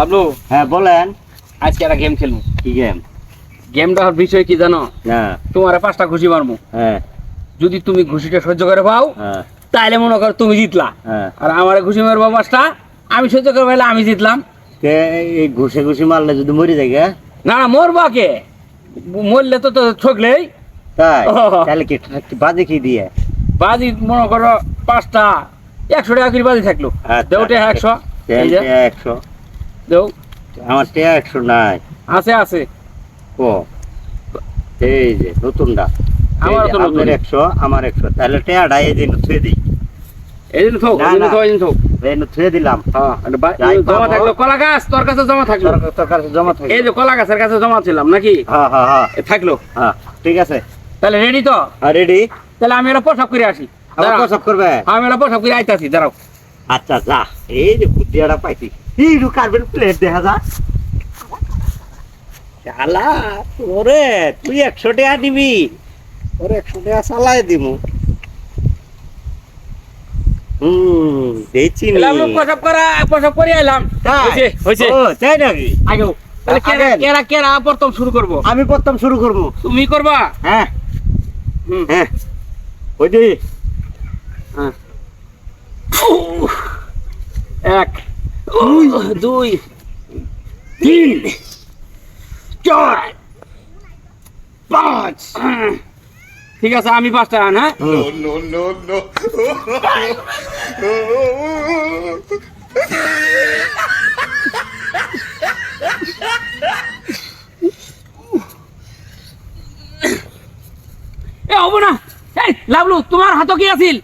লাভলু হ্যাঁ বলেন। আজকে একটা গেম খেলব কি গেম গেমটার বিষয় কি জানো? না তোমার পাঁচটা ঘুষি মারবো হ্যাঁ। যদি তুমি ঘুষিটা সহ্য করে পাও হ্যাঁ। তাইলে মনে করো তুমি জিতলা। হ্যাঁ। আর আমার ঘুষি মারবো পাঁচটা আমি সহ্য করে পাইলে আমি জিতলাম। এই ঘুষে ঘুষি মারলে যদি মরি যায়? না না মরবা কে? মরলে তো তো ঠকলেই। তাই। তাহলে কি বাজে কি দিয়ে? বাজি মনে করো পাঁচটা একশো টাকা করে বাজি থাকল। আচ্ছা, দেওটে একশো। একশো। দেও। আমার টেয়া একশো নাই। আছে আছে। ও এই যে নতুনটা। আমারও তো নতুন। একশো আমার একশো। তাহলে টেয়াটা এই দিন থুয়ে দিই। এই দিন থোক এই দিন থোক এই দিন থোক। থুয়ে দিলাম। হ্যাঁ জমা থাকল কলা গাছ তোর কাছে জমা থাকল। তোর- কাছে জমা থাকে এই যে কলা গাছের কাছে জমা ছিলাম নাকি? হ্যাঁ হ্যাঁ হ্যাঁ। থাকল। হ্যাঁ ঠিক আছে। তাহলে রেডি তো? রেডি তাহলে আমি এটা পোশাক করে আসি। দাঁড়াও। করবে? আমি এটা পোশাক করে আইতাছি দাঁড়াও। আচ্ছা যা। এই যে বুদ্ধিয়াটা পাইছি। কার্বেন প্লেট দেখা শালা ওরে তুই একশো টাকা দিবি? ওরে একশো টাকা চালাই দিব হুম দেখছি করা করে হয়েছে তাই? নাকি? কেরা। কেরা প্রথম শুরু করব? আমি প্রথম শুরু করব। তুমি করবা? হ্যাঁ। হুম। হ্যাঁ। ওই যে। হ্যাঁ। এক দুই তিন চার পাঁচ। ঠিক আছে আমি পাঁচটা আন হ্যাঁ? এ হব না। এই লাভলু তোমার হাতে কি আছিল?